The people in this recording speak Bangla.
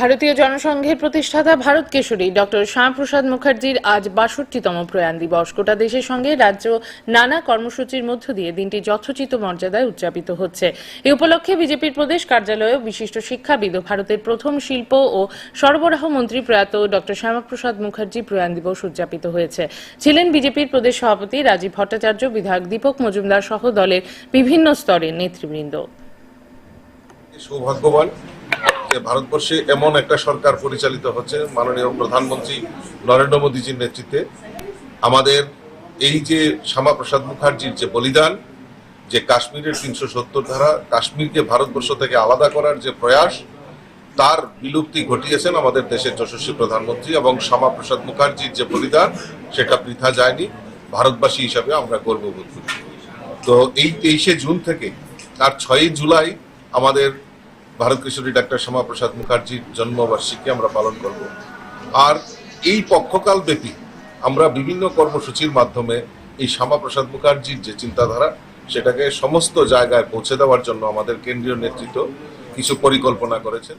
ভারতীয় জনসংঘের প্রতিষ্ঠাতা ভারত কেশরী ডক্টর শ্যামাপ্রসাদ মুখার্জির আজ বাষট্টিতম প্রয়াণ দিবস। গোটা দেশের সঙ্গে রাজ্য নানা কর্মসূচির মধ্য দিয়ে দিনটি যথোচিত মর্যাদায় উদযাপিত হচ্ছে। এ উপলক্ষে বিজেপির প্রদেশ কার্যালয়ে বিশিষ্ট শিক্ষাবিদ ও ভারতের প্রথম শিল্প ও সরবরাহ মন্ত্রী প্রয়াত ডক্টর শ্যামাপ্রসাদ মুখার্জি প্রয়াণ দিবস উদযাপিত হয়েছে। ছিলেন বিজেপির প্রদেশ সভাপতি রাজীব ভট্টাচার্য, বিধায়ক দীপক মজুমদার সহ দলের বিভিন্ন স্তরের নেতৃবৃন্দ। সৌভাগ্যবান যে ভারতবর্ষে এমন একটা সরকার পরিচালিত হচ্ছে মাননীয় প্রধানমন্ত্রী নরেন্দ্র মোদীজির নেতৃত্বে। আমাদের এই যে শ্যামাপ্রসাদ মুখার্জির যে বলিদান, যে কাশ্মীরের তিনশো সত্তর ধারা, কাশ্মীরকে ভারতবর্ষ থেকে আলাদা করার যে প্রয়াস, তার বিলুপ্তি ঘটিয়েছেন আমাদের দেশের যশস্বী প্রধানমন্ত্রী এবং শ্যামাপ্রসাদ মুখার্জির যে বলিদান, সেটা বৃথা যায়নি। ভারতবাসী হিসাবে আমরা গর্ববোধ করি। তো এই তেইশে জুন থেকে, আর ছয়ই জুলাই আমাদের ভারত কিশোরী ডাক্তার শ্যামাপ্রসাদ মুখার্জির জন্মবার্ষিকী আমরা পালন করব। আর এই পক্ষকাল ব্যাপী আমরা বিভিন্ন কর্মসূচির মাধ্যমে এই শ্যামাপ্রসাদ মুখার্জির যে চিন্তাধারা, সেটাকে সমস্ত জায়গায় পৌঁছে দেওয়ার জন্য আমাদের কেন্দ্রীয় নেতৃত্ব কিছু পরিকল্পনা করেছেন।